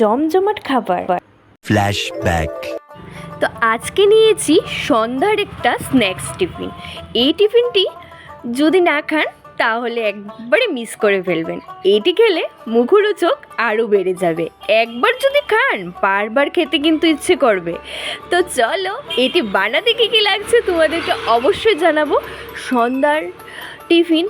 জমজমাট খাবার। Flashback. তো আজকে নিয়েছি সন্ধ্যার একটা স্ন্যাক্স টিফিন এই টিফিনটি যদি না খান তাহলে একবারে মিস করে ফেলবেন। এটি খেলে মুখরোচক আরও বেড়ে যাবে। একবার যদি খান বারবার খেতে কিন্তু ইচ্ছে করবে। তো চলো এটি বানাতে কী কী লাগছে তোমাদেরকে অবশ্যই জানাব। সন্ধ্যার টিফিন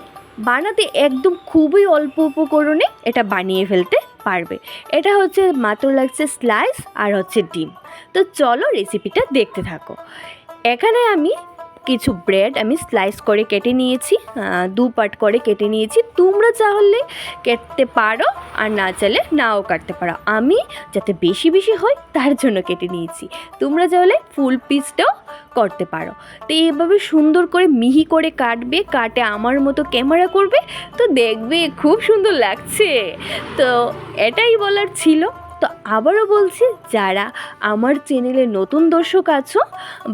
বানাতে একদম খুবই অল্প উপকরণে এটা বানিয়ে ফেলতে পারবে। এটা হচ্ছে মাত্র লাগছে স্লাইস আর হচ্ছে ডিম। তো চলো রেসিপিটা দেখতে থাকো। এখানে আমি কিছু ব্রেড আমি স্লাইস করে কেটে নিয়েছি দু পার্ট করে কেটে নিয়েছি। তোমরা চাহলে কেটে পারো, আর না চাইলে নাও কাটতে পারো। আমি যাতে বেশি বেশি হয়, তার জন্য কেটে নিয়েছি। তোমরা চাহলে ফুল পিসটাও করতে পারো। তো এইভাবে সুন্দর করে মিহি করে কাটবে, কাটে আমার মতো ক্যামেরা করবে, তো দেখবে খুব সুন্দর লাগছে। তো এটাই বলার ছিল। তো আবারও বলছি, যারা আমার চ্যানেলে নতুন দর্শক আছো,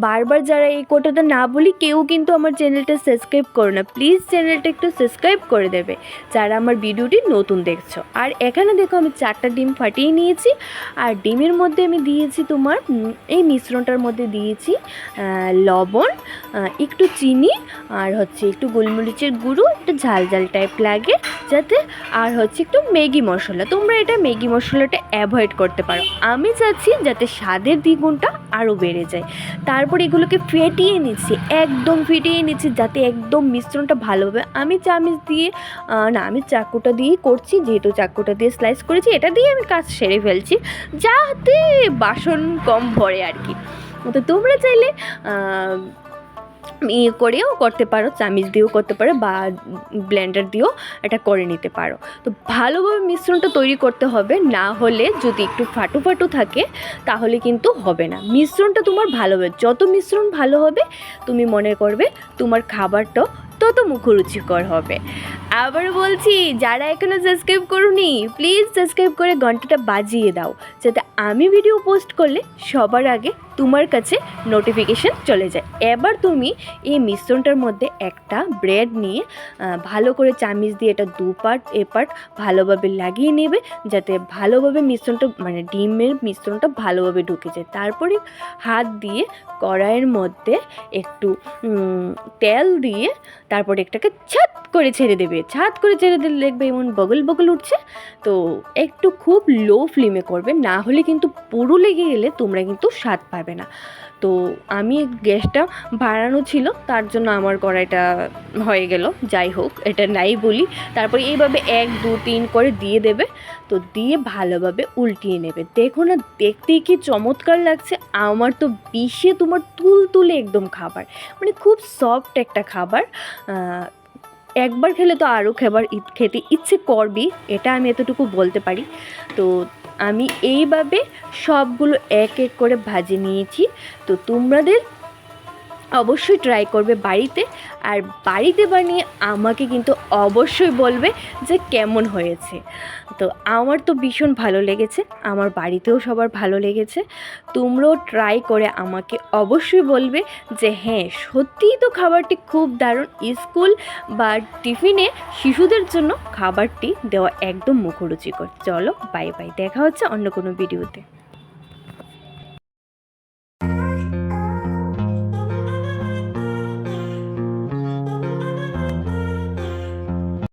বারবার যারা এই কোটাটা না বলি, কেউ কিন্তু আমার চ্যানেলটা সাবস্ক্রাইব করো না। প্লিজ চ্যানেলটা একটু সাবস্ক্রাইব করে দেবে, যারা আমার ভিডিওটি নতুন দেখছ। আর এখানে দেখো, আমি চারটা ডিম ফাটিয়ে নিয়েছি, আর ডিমের মধ্যে আমি দিয়েছি তোমার এই মিশ্রণটার মধ্যে দিয়েছি লবণ একটু চিনি, আর হচ্ছে একটু গোলমরিচের গুঁড়ো, একটু ঝাল ঝাল টাইপ লাগে, যাতে আর হচ্ছে একটু ম্যাগি মশলা। তোমরা এটা ম্যাগি মশলাটা অ্যাভয়েড করতে পারো। আমি চাচ্ছি যাতে স্বাদের দ্বিগুণটা আরও বেড়ে যায়। তারপর এগুলোকে ফেটিয়ে নিচ্ছি, একদম ফেটিয়ে নিচ্ছি যাতে একদম মিশ্রণটা ভালোভাবে আমি চামিচ দিয়ে না, আমি চাকুটা দিয়েই করছি, যেহেতু চাকুটা দিয়ে স্লাইস করেছি, এটা দিয়ে আমি কাজ সেরে ফেলছি, যাতে বাসন কম ভরে আর কি। তো তোমরা চাইলে ইয়ে করেও করতে পারো, চামিচ দিয়েও করতে পারো বা ব্লেন্ডার দিয়েও এটা করে নিতে পারো। তো ভালোভাবে মিশ্রণটা তৈরি করতে হবে, না হলে যদি একটু ফাটু ফাটু থাকে তাহলে কিন্তু হবে না। মিশ্রণটা তোমার ভালো হবে, যত মিশ্রণ ভালো হবে, তুমি মনে করবে তোমার খাবারটাও তত মুখরুচিকর হবে। আবার বলছি, যারা এখনও সাবস্ক্রাইব করুনি প্লিজ সাবস্ক্রাইব করে ঘন্টাটা বাজিয়ে দাও, যাতে আমি ভিডিও পোস্ট করলে সবার আগে তোমার কাছে নোটিফিকেশন চলে যায়। এবার তুমি এই মিশ্রণটার মধ্যে একটা ব্রেড নিয়ে ভালো করে চামিচ দিয়ে এটা দু পার্ট এ পার্ট ভালোভাবে লাগিয়ে নেবে, যাতে ভালোভাবে মিশ্রণটা মানে ডিমের মিশ্রণটা ভালোভাবে ঢুকে যায়। তারপরে হাত দিয়ে কড়াইয়ের মধ্যে একটু তেল দিয়ে তারপরে একটাকে ছাত করে ছেড়ে দেবে। ছাত করে ছেড়ে দিলে দেখবে এমন বগল বগল উঠছে। তো একটু খুব লো ফ্লেমে করবে, না হলে কিন্তু পুরো লেগে গেলে তোমরা কিন্তু স্বাদ পাবে না। তো আমি গ্যাসটা বাড়ানো ছিল, তার জন্য আমার কড়াইটা হয়ে গেল। যাই হোক, এটা নাই বলি। তারপর এইভাবে এক, দু, তিন করে দিয়ে দেবে। তো দিয়ে ভালোভাবে উল্টিয়ে নেবে। দেখো না, দেখতেই কি চমৎকার লাগছে। আমার তো বিষে তোমার তুল তুলে একদম খাবার। মানে খুব সফট একটা খাবার। একবার খেলে তো আরও খাবার খেতে ইচ্ছে করবি এটা আমি এতটুকু বলতে পারি। তো আমি এইভাবে সবগুলো এক এক করে ভাজে নিয়েছি। তো তোমাদের অবশ্যই ট্রাই করবে বাড়িতে। আর বাড়িতে বানিয়ে আমাকে কিন্তু অবশ্যই বলবে যে কেমন হয়েছে। তো আমার তো ভীষণ ভালো লেগেছে, আমার বাড়িতেও সবার ভালো লেগেছে। তোমরাও ট্রাই করে আমাকে অবশ্যই বলবে যে হ্যাঁ সত্যিই তো খাবারটি খুব দারুণ। স্কুল বা টিফিনে শিশুদের জন্য খাবারটি দেওয়া একদম মুখরুচিকর। চলো বাই বাই দেখা হচ্ছে অন্য কোনো ভিডিওতে